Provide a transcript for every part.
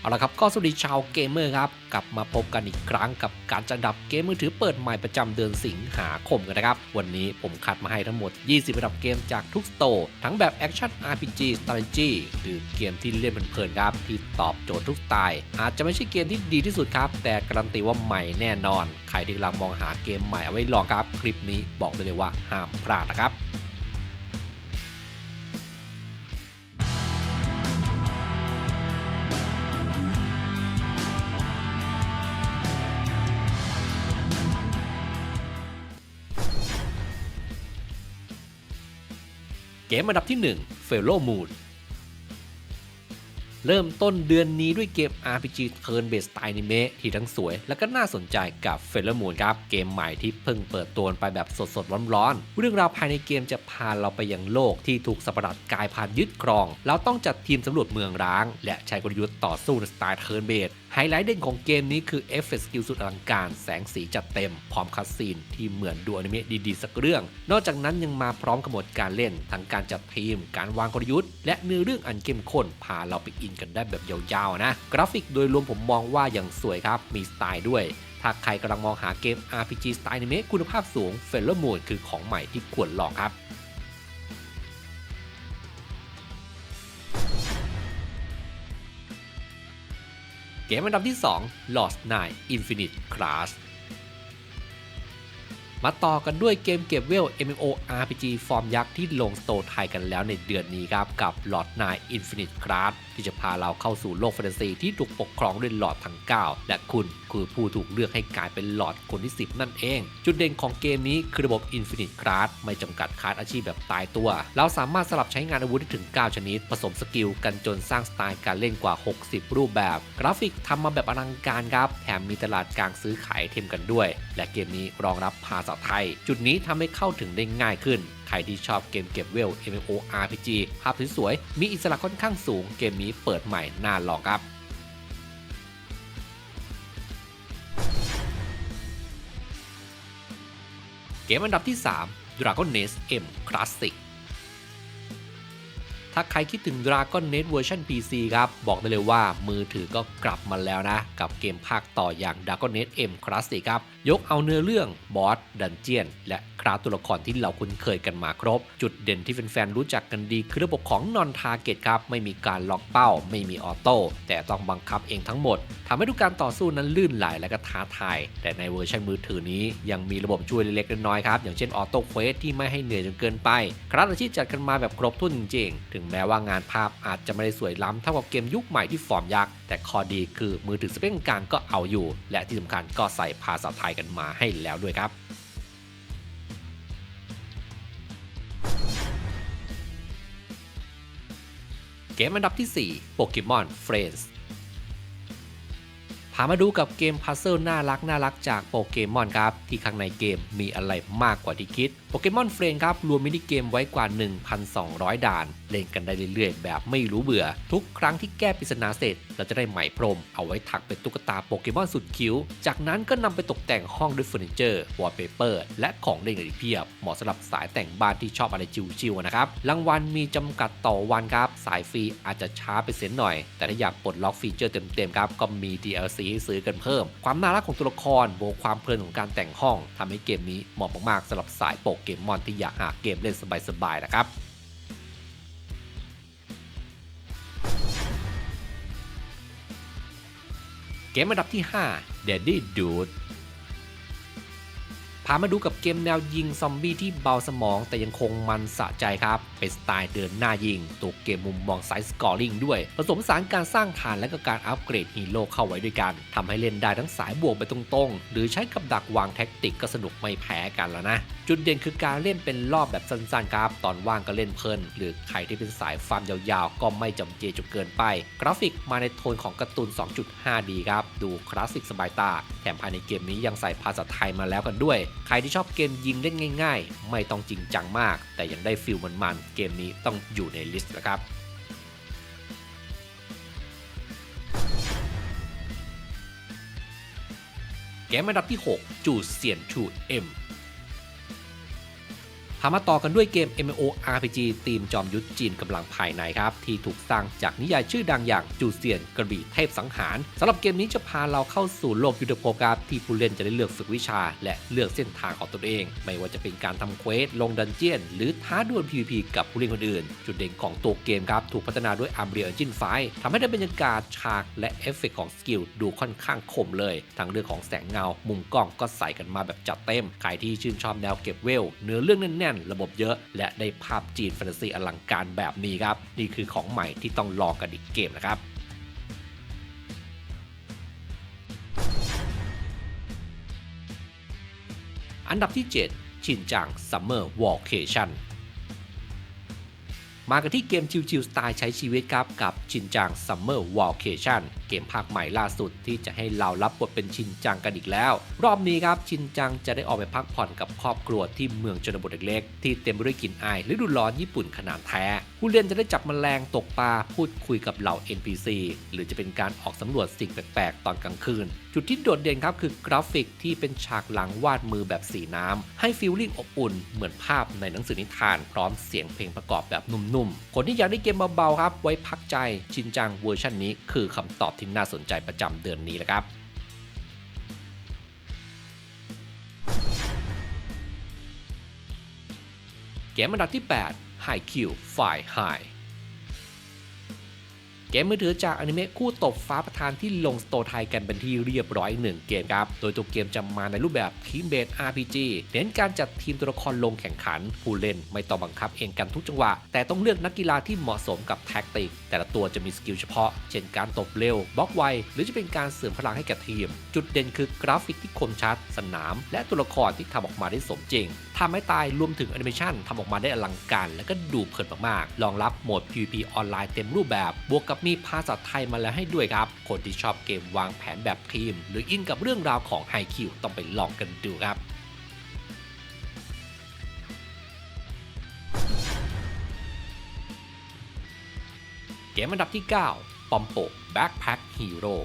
เอาละครับก็สวัสดีชาวเกมเมอร์ครับกลับมาพบกันอีกครั้งกับการจัดดับเกมมือถือเปิดใหม่ประจำเดือนสิงหาคมกันนะครับ วันนี้ผมคัดมาให้ทั้งหมด 20ระดับเกมจากทุกสโตร์ทั้งแบบแอคชั่น RPG Strategy หรือเกมที่เล่นเพลินๆครับ ที่ตอบโจทย์ทุกสไตล์ อาจจะไม่ใช่เกมที่ดีที่สุดครับ แต่การันตีว่าใหม่แน่นอน ใครที่กำลังมองหาเกมใหม่เอาไว้ลองครับ คลิปนี้บอกได้เลยว่าห้ามพลาดนะครับ เกมอันดับที่1 f e l l o w Moon เริ่มต้นเดือนนี้ด้วยเกม RPG Turn Based Style Anime ที่ทั้งสวยและก็น่าสนใจกับ f e l l o w Moon ครับ เกมใหม่ที่เพิ่งเปิดตัวไปแบบสดๆร้อนๆ เรื่องราวภายในเกมจะพาเราไปยังโลกที่ถูกสัประหลาดกายพันยึดครอง เราต้องจัดทีมสำรวจเมืองร้าง และใช้กลยุทธ์ต่อสู้ในสไตล์ Turn Based ไฮไลท์เด่นของเกมนี้คือเอฟเฟกต์สกิลสุดอลังการ แสงสีจัดเต็ม พร้อมคัสซีน ที่เหมือนดูอนิเมะดีๆ สักเรื่อง นอกจากนั้นยังมาพร้อมกับโหมดการเล่น ทั้งการจัดทีม การวางกลยุทธ์ และเนื้อเรื่องอันเข้มข้น พาเราไปอินกันได้แบบยาวๆนะ กราฟิกโดยรวมผมมองว่าอยังสวยครับ มีสไตล์ด้วยถ้าใครกำลังมองหาเกม RPG สไตล์อนิเมะคุณภาพสูง f e l l o w Moon คือของใหม่ที่ควรลองครับ เกมอันดับที่ 2 Lost Nine Infinite Class มาต่อกันด้วยเกมเก็บเวล MMORPG ฟอร์มยักษ์ที่ลงสโตร์ไทยกันแล้วในเดือนนี้ครับ กับ Lord 9 Infinite Class ที่จะพาเราเข้าสู่โลกแฟนตาซีที่ถูกปกครองด้วยหลอดทั้ง 9 และคุณคือผู้ถูกเลือกให้กลายเป็นหลอดคนที่ 10 นั่นเอง จุดเด่นของเกมนี้คือระบบ Infinite Class ไม่จำกัดคลาสอาชีพแบบตายตัว เราสามารถสลับใช้งานอาวุธได้ถึง 9 ชนิด ผสมสกิลกันจนสร้างสไตล์การเล่นกว่า 60 รูปแบบ กราฟิกทำมาแบบอลังการครับ แถมมีตลาดกลางซื้อขายเทมกันด้วย และเกมนี้รองรับภาษาไทย จุดนี้ทำให้เข้าถึงได้ง่ายขึ้น ใครที่ชอบเกมเก็บเวล MMORPG ภาพสวยๆมีอิสระค่อนข้างสูงเกมนี้เปิดใหม่น่าลองครับเกมอันดับที่ 3 Dragon Nest M Classic ถ้าใครคิดถึง Dragon Nest เวอร์ชัน PC ครับ บอกได้เลยว่ามือถือก็กลับมาแล้วนะ กับเกมภาคต่ออย่าง Dragon Nest M Classic ครับยกเอาเนื้อเรื่องบอสดันเจียน และคราฟตัวละครที่เราคุ้นเคยกันมาครบ จุดเด่นที่แฟนๆรู้จักกันดีคือระบบของ Non Target ครับ ไม่มีการล็อกเป้า ไม่มีออโต้แต่ต้องบังคับเองทั้งหมดทำให้ทุกการต่อสู้นั้นลื่นไหลและก็ท้าทาย แต่ในเวอร์ชันมือถือนี้ยังมีระบบช่วยเล็กๆน้อยๆครับ อย่างเช่นออโต้เควสที่ไม่ให้เหนื่อยจนเกินไปคราฟอาชีพจัดกันมาแบบครบถ้วนจริงๆ ถึงแม้ว่างานภาพอาจจะไม่ได้สวยล้ำเท่ากับเกมยุคใหม่ที่ฟอร์มยักษ์แต่ข้อดีคือมือถือสเปคกลางก็เอาอยู่ และที่สำคัญก็ใส่ภาษาไทยกันมาให้แล้วด้วยครับเกมอันดับที่4โปเกมอน Friends ามาดูกับเกมพัซเซิลน่ารักน่ารักจากโปเกมอนครับ ที่ข้างในเกมมีอะไรมากกว่าที่คิดโปเกมอนเฟรนครับ รวมมินิเกมไว้กว่า 1,200 ด่าน เล่นกันได้เรื่อยๆ แบบไม่รู้เบื่อ ทุกครั้งที่แก้ปริศนาเสร็จ เราจะได้ไหมพรม เอาไว้ถักเป็นตุ๊กตาโปเกมอนสุดคิ้ว จากนั้นก็นำไปตกแต่งห้องด้วยเฟอร์นิเจอร์วอลเปเปอร์ และของเล่นอีกเพียบ เหมาะสำหรับสายแต่งบ้านที่ชอบอะไรชิวๆนะครับรางวัลมีจำกัดต่อวันครับสายฟรีอาจจะช้าไปเสียหน่อย แต่ถ้าอยากปลดล็อกฟีเจอร์เต็มๆครับก็มี DLC ให้ซื้อกันเพิ่ม ความน่ารักของตัวละครบวกความเพลินของการแต่งห้องทำให้เกมนี้เหมาะมากๆสำหรับสายโปเกมอนที่อยากหาเกมเล่นสบายๆนะครับเกมอันดับที่ 5 Daddy Dude พามาดูกับเกมแนวยิงซอมบี้ที่เบาสมองแต่ยังคงมันสะใจครับ เป็นสไตล์เดินหน้ายิง ตัวเกมมุมมองไซส์สกอร์ลิงด้วย ผสมสานการสร้างฐานและก็การอัปเกรดฮีโร่เข้าไว้ด้วยกันทำให้เล่นได้ทั้งสายบวกไปตรงๆ หรือใช้กับดักวางแท็กติกก็สนุกไม่แพ้กันแล้วนะ จุดเด่นคือการเล่นเป็นรอบแบบสั้นๆครับ ตอนว่างก็เล่นเพลิน หรือใครที่เป็นสายฟาร์มยาวๆ ก็ไม่จำเจจนเกินไป กราฟิกมาในโทนของการ์ตูน 2.5D ครับ ดูคลาสสิกสบายตา แถมภายในเกมนี้ยังใส่ภาษาไทยมาแล้วกันด้วยใครที่ชอบเกมยิงเล่นง่าย ๆ ไม่ต้องจริงจังมาก แต่ยังได้ฟิลมันๆเกมนี้ต้องอยู่ในลิสต์นะครับเกมอันดับที่ 6 จูเซียนชูเอ็ม พามาต่อกันด้วยเกม MMORPG ทีมจอมยุทธจีนกำลังภายในครับ ที่ถูกสร้างจากนิยายชื่อดังอย่างจูเซียนกระบี่เทพสังหารสำหรับเกมนี้จะพาเราเข้าสู่โลกยุทธภพครับที่ผู้เล่นจะได้เลือกฝึกวิชา และเลือกเส้นทางของตนเอง ไม่ว่าจะเป็นการทำเควสลงดันเจียน หรือท้าดวล PVP กับผู้เล่นคนอื่น จุดเด่นของตัวเกมครับถูกพัฒนาด้วย Unreal Engine 5ทำให้ได้บรรยากาศฉากและเอฟเฟกต์ของสกิลดูค่อนข้างคมเลยทั้งเรื่องของแสงเงา มุมกล้องก็ใส่กันมาแบบจัดเต็มใครที่ชื่นชอบแนวเก็บเวลเนื้อเรื่องแน่นๆระบบเยอะ และได้ภาพจีนแฟนตาซีอลังการแบบนี้ครับ นี่คือของใหม่ที่ต้องลองกันอีกเกมนะครับอันดับที่ 7 ชินจัง Summer Vacation มากันที่เกมชิวๆสไตล์ใช้ชีวิตครับ กับชินจัง Summer Vacation เกมภาคใหม่ล่าสุดที่จะให้เรารับบทเป็นชินจังกันอีกแล้ว รอบนี้ครับชินจังจะได้ออกไปพักผ่อนกับครอบครัวที่เมืองชนบทเล็กๆที่เต็มไปด้วยกลิ่นอายฤดูร้อนญี่ปุ่นขนาดแท้ ผู้เล่นจะได้จับมแมลงตกปลาพูดคุยกับเหล่า NPC หรือจะเป็นการออกสำรวจสิ่งแปลกๆ ตอนกลางคืน จุดที่โดดเด่นครับคือกราฟิกที่เป็นฉากหลังวาดมือแบบสีน้ำให้ฟีลลิ่งอบอุ่น เหมือนภาพในหนังสือนิทาน พร้อมเสียงเพลงประกอบแบบนุ่มๆ คนที่อยากได้เกมเบาๆครับ ไว้พักใจชินจังเวอร์ชันนี้คือคำตอบที่น่าสนใจประจำเดือนนี้แหละครับเกมอันดับที่ 8 High Q. Fire High เกมมือถือจากอนิเมะคู่ตบฟ้าประธานที่ลงสโตร์ไทยกันเป็นที่เรียบร้อยหนึ่งเกมครับ โดยตัวเกมจะมาในรูปแบบทีมเบส RPG เน้นการจัดทีมตัวละครลงแข่งขัน ผู้เล่นไม่ต้องบังคับเองกันทุกจังหวะ แต่ต้องเลือกนักกีฬาที่เหมาะสมกับแท็กติก แต่ละตัวจะมีสกิลเฉพาะ เช่นการตบเร็วบล็อกไว หรือจะเป็นการเสริมพลังให้แก่ทีม จุดเด่นคือกราฟิกที่คมชัด สนาม และตัวละครที่ทำออกมาได้สมจริงทำให้ตายรวมถึงแอนิเมชันทำออกมาได้อลังการ และก็ดูเพลินมากๆรองรับโหมด PVP ออนไลน์เต็มรูปแบบบวกกับมีภาษาไทยมาแล้วให้ด้วยครับ คนที่ชอบเกมวางแผนแบบทีม หรืออินกับเรื่องราวของไฮคิวต้องไปลองกันดูครับเกมอันดับที่ 9 ปอมโป Backpack Hero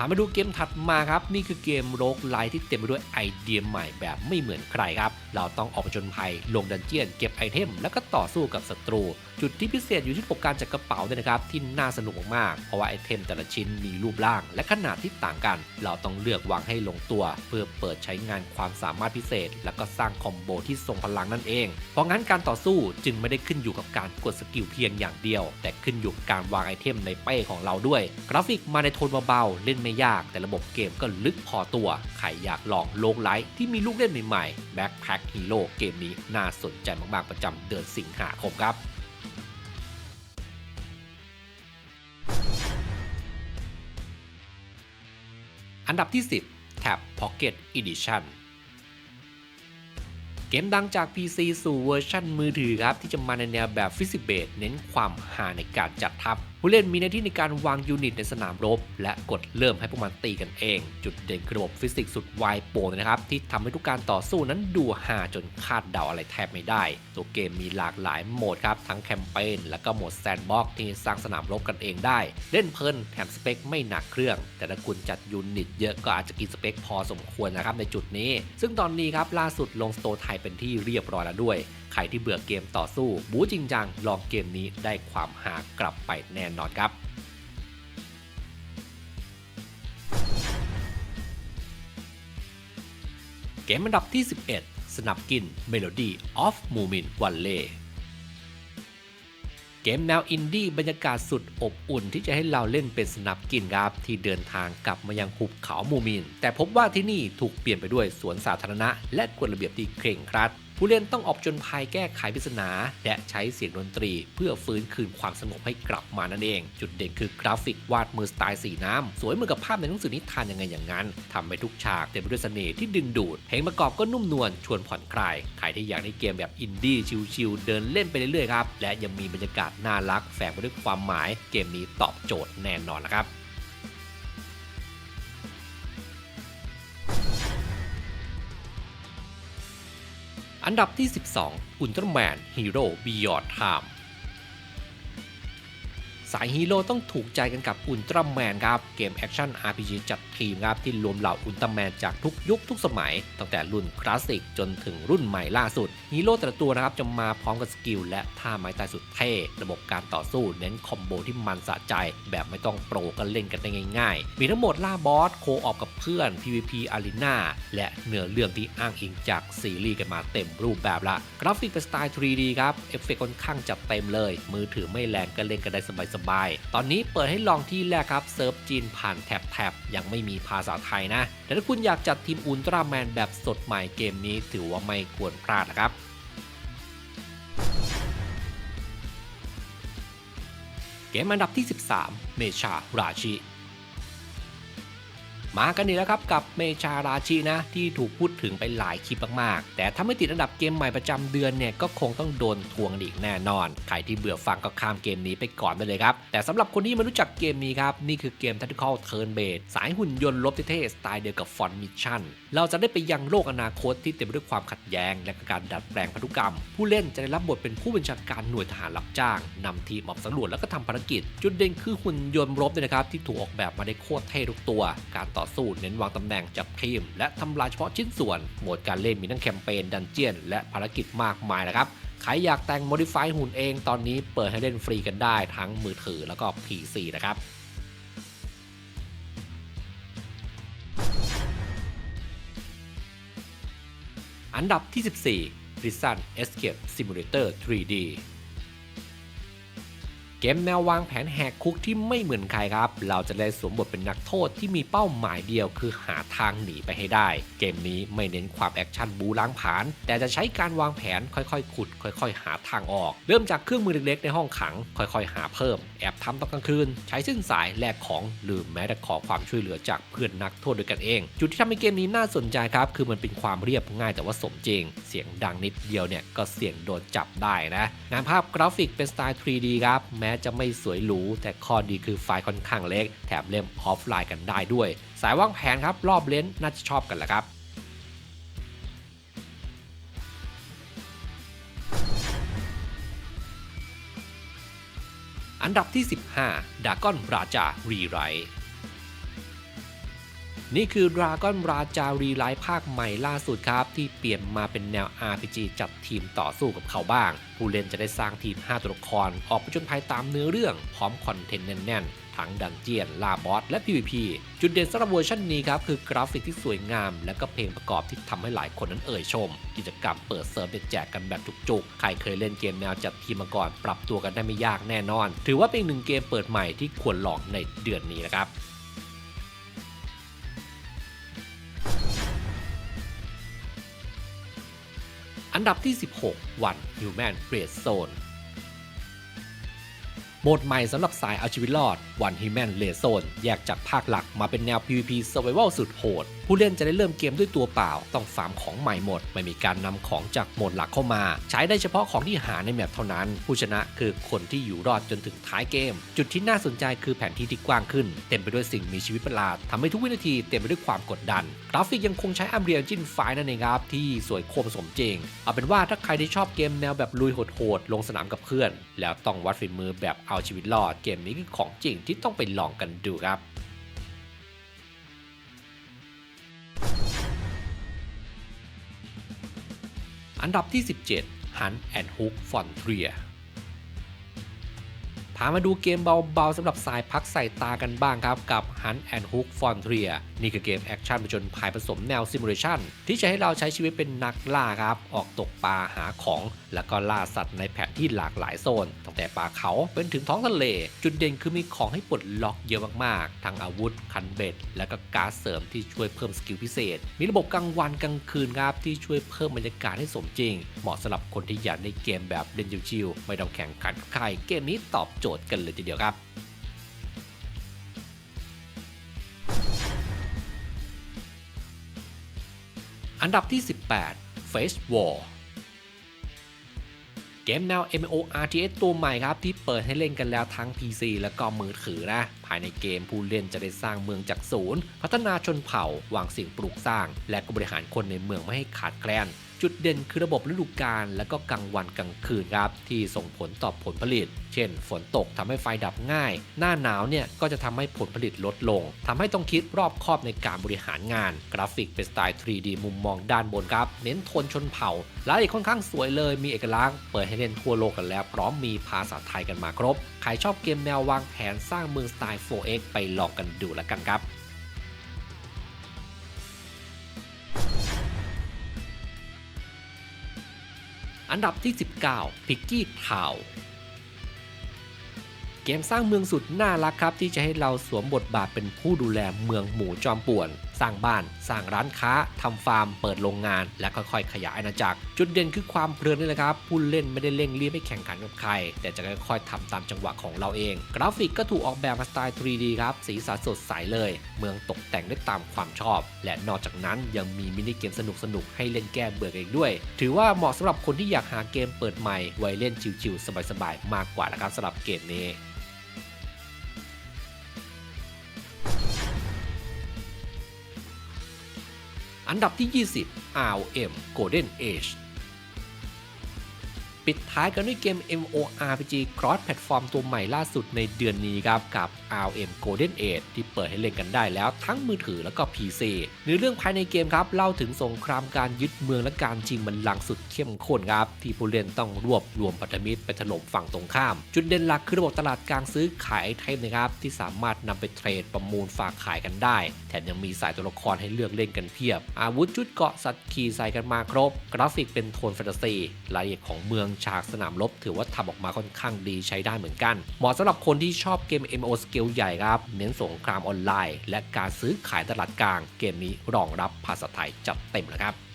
พามาดูเกมถัดมาครับ นี่คือเกมโรกไลท์ที่เต็มไปด้วยไอเดียใหม่แบบไม่เหมือนใครครับ เราต้องออกผจญภัยลงดันเจียน เก็บไอเทม แล้วก็ต่อสู้กับศัตรู จุดที่พิเศษอยู่ที่ระบบการจัดกระเป๋าด้วยนะครับ ที่น่าสนุกมากๆเพราะว่าไอเทมแต่ละชิ้นมีรูปร่าง และขนาดที่ต่างกัน เราต้องเลือกวางให้ลงตัว เพื่อเปิดใช้งานความสามารถพิเศษ แล้วก็สร้างคอมโบที่ทรงพลังนั่นเอง เพราะงั้นการต่อสู้จึงไม่ได้ขึ้นอยู่กับการกดสกิลเพียงอย่างเดียว แต่ขึ้นอยู่กับการวางไอเทมในเป้ของเราด้วย กราฟิกมาในโทนเบาๆเล่นไม่ยากแต่ระบบเกมก็ลึกพอตัว ใครอยากลองโลกไลท์ที่มีลูกเล่นใหม่ๆ Backpack Hero เกมนี้น่าสนใจมากๆประจำเดือนสิงหาคมครับอันดับที่ 10 Tab Pocket Edition เกมดังจาก PC สู่เวอร์ชันมือถือครับ ที่จะมาในแนวแบบฟิสิกเบสเน้นความหาในการจัดทัพผู้เล่นมีหน้าที่ในการวางยูนิตในสนามรบ และกดเริ่มให้พวกมันตีกันเอง จุดเด่นคือระบบฟิสิกส์สุดไวโปรนะครับ ที่ทำให้ทุกการต่อสู้นั้นดูหาจนคาดเดาอะไรแทบไม่ได้ ตัวเกมมีหลากหลายโหมดครับ ทั้งแคมเปญและก็โหมดแซนด์บ็อกที่สร้างสนามรบกันเองได้ เล่นเพลินแถมสเปคไม่หนักเครื่อง แต่ถ้าคุณจัดยูนิตเยอะก็อาจจะกินสเปคพอสมควรนะครับในจุดนี้ ซึ่งตอนนี้ครับล่าสุดลงสโตร์ไทยเป็นที่เรียบร้อยแล้วด้วย ใครที่เบื่อเกมต่อสู้ บู๊จริงจังลองเกมนี้ได้ความหากลับไปแน่นอนครับเกมอันดับที่ 11 สนับกิน Melody of Moomin Valley เกมแนวอินดี้บรรยากาศสุดอบอุ่นที่จะให้เราเล่นเป็นสนับกินครับที่เดินทางกลับมายังหุบเขามูมิน แต่พบว่าที่นี่ถูกเปลี่ยนไปด้วยสวนสาธารณะและกฎระเบียบที่เคร่งครัด ผู้เล่นต้องออกจนภัยแก้ไขปริศนา และใช้เสียงดนตรี เพื่อฟื้นคืนความสงบให้กลับมานั่นเอง จุดเด่นคือกราฟิกวาดมือสไตล์สีน้ำ สวยเหมือนกับภาพในหนังสือนิทานยังไงอย่างนั้นทำให้ทุกฉากเต็มไปด้วยเสน่ห์ที่ดึงดูดเพลงประกอบก็นุ่มนวลชวนผ่อนคลายใครที่อยากได้เกมแบบอินดี้ชิลๆเดินเล่นไปเรื่อยๆครับและยังมีบรรยากาศน่ารักแฝงไปด้วยความหมาย เกมนี้ตอบโจทย์แน่นอนละครับ อันดับที่ 12อุลตร้ สายฮีโร่ต้องถูกใจกันกับอุลตร้าแมนครับเกมแอคชั่น RPG จัดทีมครับที่รวมเหล่าอุลตร้าแมนจากทุกยุคทุกสมัย ตั้งแต่รุ่นคลาสสิกจนถึงรุ่นใหม่ล่าสุดฮีโร่แต่ละตัวนะครับจะมาพร้อมกับสกิลและท่าไม้ตายสุดเท่ ระบบการต่อสู้เน้นคอมโบที่มันสะใจ แบบไม่ต้องโปรก็เล่นกันได้ง่าย ๆ มีทั้งหมดล่าบอสโคออกกับเพื่อน PVP Arena และเนื้อเรื่องที่อ้างอิงจากซีรีส์กันมาเต็มรูปแบบละกราฟิกเป็นสไตล์ 3D ครับเอฟเฟกต์ค่อนข้างจัดเต็มเลย มือถือไม่แรงก็เล่นกันได้สบายๆ ตอนนี้เปิดให้ลองที่แรกครับเซิร์ฟจีนผ่านแท็บๆยังไม่มีภาษาไทยนะ แต่ถ้าคุณอยากจัดทีมอุลตร้าแมนแบบสดใหม่เกมนี้ถือว่าไม่ควรพลาดนะครับเกมอันดับที่ 13 เมชาราชิ มากันนี่แล้วครับกับเมชาราชินะ ที่ถูกพูดถึงไปหลายคลิปมากๆ แต่ถ้าไม่ติดอันดับเกมใหม่ประจำเดือนเนี่ยก็คงต้องโดนทวงอีกแน่นอน ใครที่เบื่อฟังก็ข้ามเกมนี้ไปก่อนไปเลยครับ แต่สำหรับคนที่ไม่รู้จักเกมนี้ครับ นี่คือเกม Tactical Turn Based สายหุ่นยนต์ลบเท่ๆสไตล์เดียวกับฟอนมิชชั่นเราจะได้ไปยังโลกอนาคตที่เต็มไปด้วยความขัดแย้ง และการดัดแปลงพันธุกรรม ผู้เล่นจะได้รับบทเป็นผู้บัญชาการหน่วยทหารรับจ้างนำทีมออกสำรวจแล้วก็ทำภารกิจ จุดเด่นคือหุ่นยนต์รบเนี่ยนะครับที่ถูกออกแบบมาได้โคตรเท่ทุกตัว การต่อสู้เน้นวางตำแหน่งจับทีม และทำลายเฉพาะชิ้นส่วน โหมดการเล่นมีทั้งแคมเปญดันเจียน และภารกิจมากมายนะครับใครอยากแต่ง modify หุ่นเองตอนนี้เปิดให้เล่นฟรีกันได้ทั้งมือถือแล้วก็ PC นะครับอันดับที่ 14 Prison Escape Simulator 3D เกมแนววางแผนแหกคุกที่ไม่เหมือนใครครับ เราจะได้สวมบทเป็นนักโทษที่มีเป้าหมายเดียวคือหาทางหนีไปให้ได้ เกมนี้ไม่เน้นความแอคชั่นบูล้างผาญแต่จะใช้การวางแผนค่อยๆ ขุด ค่อย ๆ หาทางออก เริ่มจากเครื่องมือเล็กๆ ในห้องขัง ค่อยๆ หาเพิ่ม แอบทำตอนกลางคืน ใช้เส้นสายแลกของหรือแม้แต่ขอความช่วยเหลือจากเพื่อนนักโทษด้วยกันเอง จุดที่ทำให้เกมนี้น่าสนใจครับ คือมันเป็นความเรียบง่ายแต่ว่าสมจริง เสียงดังนิดเดียวเนี่ยก็เสี่ยงโดนจับได้นะงานภาพกราฟิกเป็นสไตล์ 3D ครับแม้จะไม่สวยหรู แต่ข้อดีคือไฟล์ค่อนข้างเล็ก แถมเล่มออฟไลน์กันได้ด้วย สายวางแผนครับ รอบเลนส์น่าจะชอบกันแหละครับอันดับที่ 15ดากอนราจารีไร นี่คือ Dragon ราจารีไลท์ภาคใหม่ล่าสุดครับ ที่เปลี่ยนมาเป็นแนว RPG จัดทีมต่อสู้กับเขาบ้าง ผู้เล่นจะได้สร้างทีม 5 ตัวละคร ออกไปจนภัยตามเนื้อเรื่องพร้อมคอนเทนต์แน่นๆ ทั้งดันเจียน ลาบอส และ PVP จุดเด่นสำหรับเวอร์ชันนี้ครับ คือกราฟิกที่สวยงาม และก็เพลงประกอบที่ทำให้หลายคนนั้นเอ่ยชม กิจกรรมเปิดเซิร์ฟเด็ดแจกกันแบบจุกๆ ใครเคยเล่นเกมแนวจัดทีมมาก่อน ปรับตัวกันได้ไม่ยากแน่นอน ถือว่าเป็นหนึ่งเกมเปิดใหม่ที่ควรลองในเดือนนี้นะครับ อันดับที่ 16 One Human Red Zone มดใหม่สำหรับสายเอาชีวิตรอด One Human Red Zone แยกจากภาคหลักมาเป็นแนว PVP Survival สุดโหด ผู้เล่นจะได้เริ่มเกมด้วยตัวเปล่า ต้องฟาร์มของใหม่หมด ไม่มีการนำของจากโหมดหลักเข้ามา ใช้ได้เฉพาะของที่หาในแมปเท่านั้น ผู้ชนะคือคนที่อยู่รอดจนถึงท้ายเกม จุดที่น่าสนใจคือแผนที่ที่กว้างขึ้น เต็มไปด้วยสิ่งมีชีวิตประหลาดทำให้ทุกวินาทีเต็มไปด้วยความกดดันกราฟิกยังคงใช้ Unreal Engine 5นั่นเองครับที่สวยคมสมจริง เอาเป็นว่าถ้าใครที่ชอบเกมแนวแบบลุยโหดๆลงสนามกับเพื่อน แล้วต้องวัดฝีมือแบบเอาชีวิตรอดเกมนี้คือของจริงที่ต้องไปลองกันดูครับอันดับที่ 17 Hunt and Hook Frontier พามาดูเกมเบาๆสำหรับสายพักใส่ตากันบ้างครับ กับ Hunt and Hook Frontier นี่คือเกมแอคชั่นผจญภัยผสมแนวซิมูเลชันที่จะให้เราใช้ชีวิตเป็นนักล่าครับ ออกตกปลาหาของ แล้วก็ล่าสัตว์ในแผนที่หลากหลายโซน ตั้งแต่ป่าเขาเป็นถึงท้องทะเล จุดเด่นคือมีของให้ปลดล็อกเยอะมากๆ ทั้งอาวุธ คันเบ็ด และก็การดเสริมที่ช่วยเพิ่มสกิลพิเศษ มีระบบกลางวันกลางคืนครับที่ช่วยเพิ่มบรรยากาศให้สมจริง เหมาะสำหรับคนที่อยากในเกมแบบเล่นชิวๆไม่ต้องแข่งขันใครเกมนี้ตอบโจทย์กันเลยทีเดียวครับ อันดับที่ 18 Face War เกมแนว MMORTS ตัวใหม่ครับ ที่เปิดให้เล่นกันแล้วทั้ง PC และก็มือถือนะ ภายในเกมผู้เล่นจะได้สร้างเมืองจากศูนย์ พัฒนาชนเผ่าวางสิ่งปลูกสร้าง และก็บริหารคนในเมืองไม่ให้ขาดแคลน จุดเด่นคือระบบฤดูกาลและก็กลางวันกลางคืนครับที่ส่งผลต่อผลผลิต เช่น ฝนตกทำให้ไฟดับง่าย หน้าหนาวเนี่ยก็จะทำให้ผลผลิตลดลงทำให้ต้องคิดรอบคอบในการบริหารงาน กราฟิกเป็นสไตล์ 3D มุมมองด้านบนครับ เน้นโทนชนเผ่ารายละอียดค่อนข้างสวยเลยมีเอกลักษณ์เปิดให้เล่นทั่วโลกกันแล้ว พร้อมมีภาษาไทยกันมาครบใครชอบเกมแนววางแผนสร้างเมืองสไตล์ 4X ไปลองกันดูแล้วกันครับ อันดับที่ 19พิกกี้ทาวเกมสร้างเมืองสุดน่ารักครับที่จะให้เราสวมบทบาทเป็นผู้ดูแลเมืองหมูจอมป่วน สร้างบ้าน สร้างร้านค้าทำฟาร์ม เปิดโรงงาน และค่อยๆ ขยายอาณาจักร จุดเด่นคือความเพลินนี่แหละครับ ผู้เล่นไม่ได้เร่งรีบให้แข่งขันกับใคร แต่จะค่อยๆทำตามจังหวะของเราเอง กราฟิกก็ถูกออกแบบมาสไตล์ 3D ครับ สีสันสดใสเลย เมืองตกแต่งได้ตามความชอบ และนอกจากนั้นยังมีมินิเกมสนุกๆให้เล่นแก้เบื่ออีกด้วย ถือว่าเหมาะสำหรับคนที่อยากหาเกมเปิดใหม่ไว้เล่นชิวๆสบายๆมากกว่านะครับสำหรับเกมนี้ อันดับที่ 20 RM Golden Age ปิดท้ายกันด้วยเกม M O R P G Cross Platform ตัวใหม่ล่าสุดในเดือนนี้ครับ กับ R M Golden Age ที่เปิดให้เล่นกันได้แล้วทั้งมือถือแล้วก็ PC เนื้อเรื่องภายในเกมครับ เล่าถึงสงครามการยึดเมืองและการชิงบัลลังก์สุดเข้มข้นครับ ที่ผู้เล่นต้องรวบรวมพันธมิตรไปถล่มฝั่งตรงข้าม จุดเด่นหลักคือระบบตลาดกลางซื้อขายไอเทมนะครับที่สามารถนำไปเทรดประมูลฝากขายกันได้ แถมยังมีสายตัวละครให้เลือกเล่นกันเพียบ อาวุธชุดเกราะสัตว์ขี่ใส่กันมาครบ กราฟิกเป็นโทนแฟนตาซีรายละเอียดของเมืองฉากสนามรบถือว่าทำออกมาค่อนข้างดีใช้ได้เหมือนกัน เหมาะสำหรับคนที่ชอบเกม MMO สเกลใหญ่ครับ เน้นสงครามออนไลน์ และการซื้อขายตลาดกลาง เกมนี้รองรับภาษาไทยจัดเต็มแล้วครับ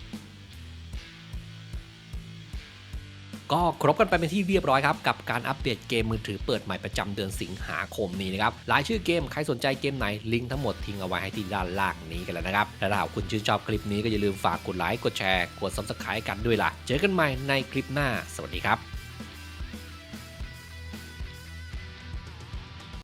ก็ครบกันไปเป็นที่เรียบร้อยครับ กับการอัปเดตเกมมือถือเปิดใหม่ประจำเดือนสิงหาคมนี้นะครับ หลายชื่อเกม ใครสนใจเกมไหน ลิงก์ทั้งหมดทิ้งเอาไว้ให้ที่ด้านล่างนี้กันแล้วนะครับ และถ้าหากคุณชื่นชอบคลิปนี้ก็อย่าลืมฝากกดไลค์ กดแชร์ กดซับสไครต์กันด้วยล่ะ เจอกันใหม่ในคลิปหน้า สวัสดีครับ